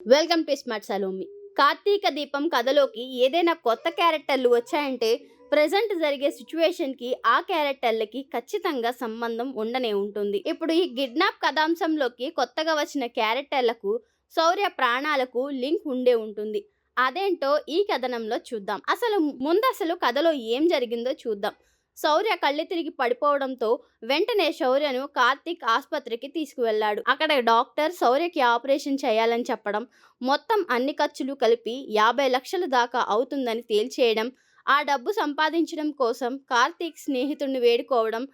Welcome to smart Salomi. Karthika Deepam కథలోకి ఏదైనా కొత్త క్యారెక్టర్లు వచ్చాయంటే ప్రజెంట్ జరిగే సిచ్యువేషన్కి ఆ క్యారెక్టర్లకి ఖచ్చితంగా సంబంధం ఉండనే ఉంటుంది. ఇప్పుడు ఈ కిడ్నాప్ కథాంశంలోకి కొత్తగా వచ్చిన క్యారెక్టర్లకు శౌర్య ప్రాణాలకు లింక్ ఉండే ఉంటుంది. అదేంటో ఈ కథనంలో చూద్దాం. అసలు ముందు అసలు కథలో ఏం జరిగిందో చూద్దాం. శౌర్య కళ్ళు తిరిగి పడిపోవడంతో వెంటనే శౌర్యను కార్తీక్ ఆసుపత్రికి తీసుకువెళ్ళాడు. అక్కడ డాక్టర్ శౌర్యకి ఆపరేషన్ చేయాలని చెప్పడం మొత్తం అన్ని ఖర్చులు కలిపి యాభై లక్షల దాకా అవుతుందని తేల్చేయడం ఆ డబ్బు సంపాదించడం కోసం కార్తీక్ స్నేహితుడిని వేడుకోవడం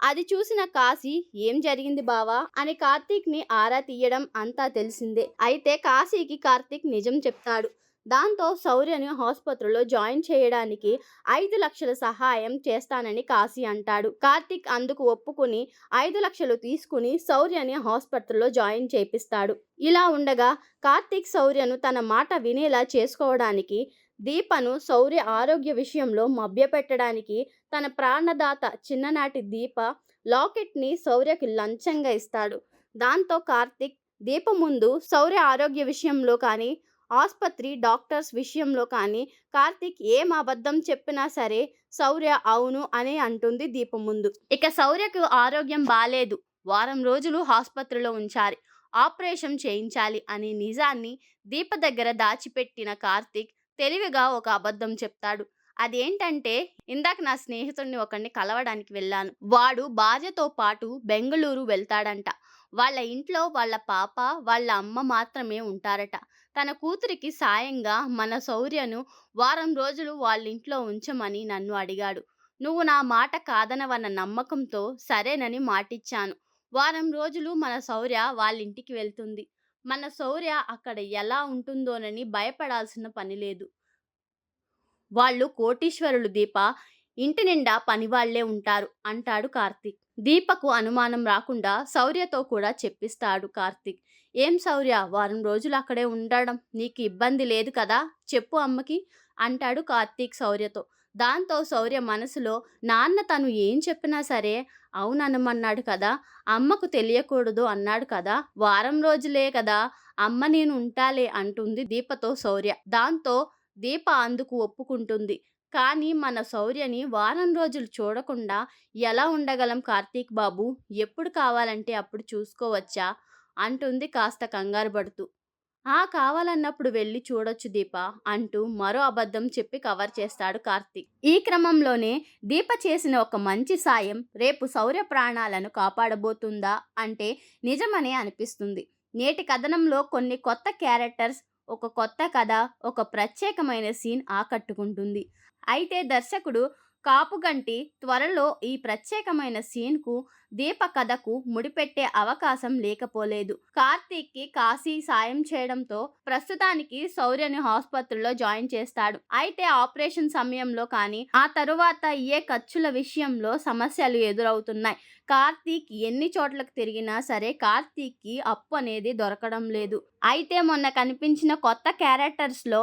అది చూసిన కాశీ ఏం జరిగింది బావా అని కార్తీక్ని ఆరా తీయడం అంతా తెలిసిందే. అయితే కాశీకి కార్తీక్ నిజం చెప్తాడు. దాంతో శౌర్యను ఆసుపత్రిలో జాయిన్ చేయడానికి ఐదు లక్షల సహాయం చేస్తానని కాశీ అంటాడు. కార్తీక్ అందుకు ఒప్పుకుని ఐదు లక్షలు తీసుకుని శౌర్యని ఆసుపత్రిలో జాయిన్ చేపిస్తాడు. ఇలా ఉండగా కార్తీక్ శౌర్యను తన మాట వినేలా చేసుకోవడానికి దీపను శౌర్య ఆరోగ్య విషయంలో మభ్యపెట్టడానికి తన ప్రాణదాత చిన్ననాటి దీప లాకెట్ని శౌర్యకి లంచంగా ఇస్తాడు. దాంతో కార్తీక్ దీప ముందు శౌర్య ఆరోగ్య విషయంలో కానీ ఆసుపత్రి డాక్టర్స్ విషయంలో కానీ కార్తీక్ ఏం అబద్ధం చెప్పినా సరే శౌర్య అవును అనే అంటుంది దీపం ముందు. ఇక శౌర్యకు ఆరోగ్యం బాలేదు. వారం రోజులు ఆసుపత్రిలో ఉంచాలి. ఆపరేషన్ చేయించాలి అనే నిజాన్ని దీప దగ్గర దాచిపెట్టిన కార్తీక్ తెలివిగా ఒక అబద్ధం చెప్తాడు. అదేంటంటే ఇందాక నా స్నేహితుడిని ఒకరిని కలవడానికి వెళ్ళాను. వాడు భార్యతో పాటు బెంగళూరు వెళ్తాడంట. వాళ్ళ ఇంట్లో వాళ్ళ పాప వాళ్ళ అమ్మ మాత్రమే ఉంటారట. తన కూతురికి సాయంగా మన శౌర్యను వారం రోజులు వాళ్ళ ఇంట్లో ఉంచమని నన్ను అడిగాడు. నువ్వు నా మాట కాదనవన్న నమ్మకంతో సరేనని మాటిచ్చాను. వారం రోజులు మన శౌర్య వాళ్ళ ఇంటికి వెళ్తుంది. మన శౌర్య అక్కడ ఎలా ఉంటుందోనని భయపడాల్సిన పని లేదు. వాళ్ళు కోటీశ్వరులు దీప ఇంటి నిండా పనివాళ్ళే ఉంటారు అంటాడు కార్తీక్. దీపకు అనుమానం రాకుండా శౌర్యతో కూడా చెప్పిస్తాడు కార్తీక్. ఏం శౌర్య? వారం రోజులు అక్కడే ఉండడం నీకు ఇబ్బంది లేదు కదా? చెప్పు అమ్మకి అంటాడు కార్తీక్ శౌర్యతో. దాంతో శౌర్య మనసులో నాన్న తను ఏం చెప్పినా సరే అవుననమన్నాడు కదా? అమ్మకు తెలియకూడదు అన్నాడు కదా? వారం రోజులే కదా? అమ్మ నేను ఉంటాలే అంటుంది దీపతో శౌర్య. దాంతో దీప అందుకు ఒప్పుకుంటుంది. కానీ మన శౌర్యని వారం రోజులు చూడకుండా ఎలా ఉండగలం కార్తీక్ బాబు? ఎప్పుడు కావాలంటే అప్పుడు చూసుకోవచ్చా? అంటుంది కాస్త కంగారు పడుతూ. ఆ కావాలన్నప్పుడు వెళ్ళి చూడొచ్చు దీప అంటూ మరో అబద్ధం చెప్పి కవర్ చేస్తాడు కార్తీక్. ఈ క్రమంలోనే దీప చేసిన ఒక మంచి సాయం రేపు శౌర్య ప్రాణాలను కాపాడబోతుందా? అంటే నిజమనే అనిపిస్తుంది. నేటి కథనంలో కొన్ని కొత్త క్యారెక్టర్స్ ఒక కొత్త కథ ఒక ప్రత్యేకమైన సీన్ ఆకట్టుకుంటుంది. అయితే దర్శకుడు కాపుగంటి త్వరలో ఈ ప్రత్యేకమైన సీన్కు దీప కథకు ముడిపెట్టే అవకాశం లేకపోలేదు. కార్తీక్కి కాశీ సాయం చేయడంతో ప్రస్తుతానికి శౌర్యని ఆసుపత్రిలో జాయిన్ చేస్తాడు. అయితే ఆపరేషన్ సమయంలో కానీ ఆ తరువాత ఏ ఖర్చుల విషయంలో సమస్యలు ఎదురవుతున్నాయి. కార్తీక్ ఎన్ని చోట్లకు తిరిగినా సరే కార్తీక్కి అప్పు అనేది దొరకడం లేదు. అయితే మొన్న కనిపించిన కొత్త క్యారెక్టర్స్లో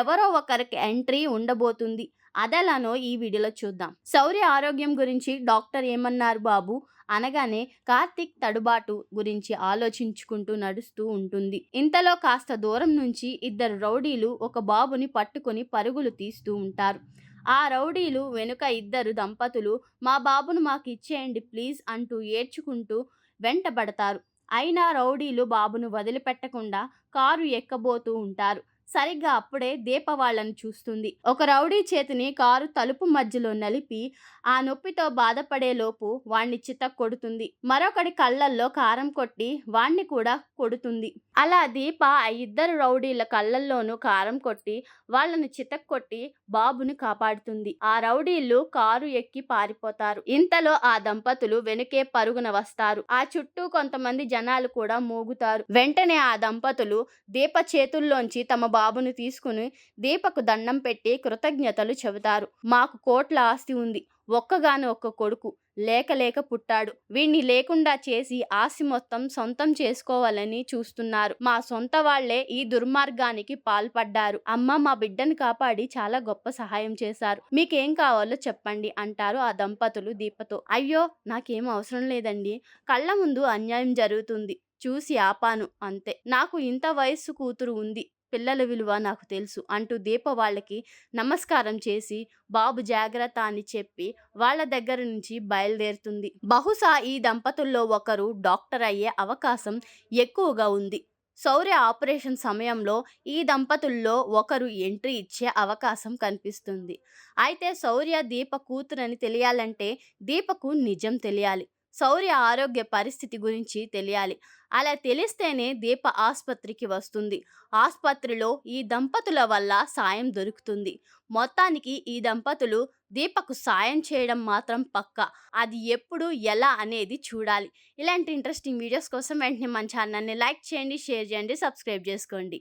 ఎవరో ఒకరికి ఎంట్రీ ఉండబోతుంది. అదెలానో ఈ వీడియోలో చూద్దాం. శౌర్య ఆరోగ్యం గురించి డాక్టర్ ఏమన్నారు బాబు? అనగానే కార్తిక్ తడుబాటు గురించి ఆలోచించుకుంటూ నడుస్తూ ఉంటుంది. ఇంతలో కాస్త దూరం నుంచి ఇద్దరు రౌడీలు ఒక బాబుని పట్టుకొని పరుగులు తీస్తూ ఉంటారు. ఆ రౌడీలు వెనుక ఇద్దరు దంపతులు మా బాబును మాకు ఇచ్చేయండి ప్లీజ్ అంటూ ఏడ్చుకుంటూ వెంటబడతారు. అయినా రౌడీలు బాబును వదిలిపెట్టకుండా కారు ఎక్కబోతూ ఉంటారు. సరిగ్గా అప్పుడే దీప వాళ్ళని చూస్తుంది. ఒక రౌడీ చేతిని కారు తలుపు మధ్యలో నలిపి ఆ నొప్పితో బాధపడే లోపు వాణ్ణి చిత కొడుతుంది. మరొకడి కళ్ళల్లో కారం కొట్టి వాణ్ణి కూడా కొడుతుంది. అలా దీప ఆ ఇద్దరు రౌడీల కళ్ళల్లోనూ కారం కొట్టి వాళ్ళని చితక్ కొట్టి బాబుని కాపాడుతుంది. ఆ రౌడీలు కారు ఎక్కి పారిపోతారు. ఇంతలో ఆ దంపతులు వెనుకే పరుగున వస్తారు. ఆ చుట్టూ కొంతమంది జనాలు కూడా మోగుతారు. వెంటనే ఆ దంపతులు దీప చేతుల్లోంచి తమ బాబును తీసుకుని దీపకు దండం పెట్టి కృతజ్ఞతలు చెబుతారు. మాకు కోట్ల ఆస్తి ఉంది. ఒక్కగాను ఒక్క కొడుకు లేక లేక పుట్టాడు. వీణ్ణి లేకుండా చేసి ఆస్తి మొత్తం సొంతం చేసుకోవాలని చూస్తున్నారు. మా సొంత వాళ్ళే ఈ దుర్మార్గానికి పాల్పడ్డారు. అమ్మ మా బిడ్డను కాపాడి చాలా గొప్ప సహాయం చేశారు. మీకేం కావాలో చెప్పండి అంటారు ఆ దంపతులు దీపతో. అయ్యో నాకేం అవసరం లేదండి. కళ్ళ ముందు అన్యాయం జరుగుతుంది. చూసి ఆపాను అంతే. నాకు ఇంత వయస్సు కూతురు ఉంది. పిల్లల విలువ నాకు తెలుసు అంటూ దీప వాళ్ళకి నమస్కారం చేసి బాబు జాగ్రత్త అని చెప్పి వాళ్ళ దగ్గర నుంచి బయలుదేరుతుంది. బహుశా ఈ దంపతుల్లో ఒకరు డాక్టర్ అయ్యే అవకాశం ఎక్కువగా ఉంది. శౌర్య ఆపరేషన్ సమయంలో ఈ దంపతుల్లో ఒకరు ఎంట్రీ ఇచ్చే అవకాశం కనిపిస్తుంది. అయితే శౌర్య దీప కూతురని తెలియాలంటే దీపకు నిజం తెలియాలి. శౌర్య ఆరోగ్య పరిస్థితి గురించి తెలియాలి. అలా తెలిస్తేనే దీప ఆసుపత్రికి వస్తుంది. ఆసుపత్రిలో ఈ దంపతుల వల్ల సాయం దొరుకుతుంది. మొత్తానికి ఈ దంపతులు దీపకు సాయం చేయడం మాత్రం పక్క. అది ఎప్పుడు ఎలా అనేది చూడాలి. ఇలాంటి ఇంట్రెస్టింగ్ వీడియోస్ కోసం వెంటనే మన ఛానల్ని లైక్ చేయండి షేర్ చేయండి సబ్స్క్రైబ్ చేసుకోండి.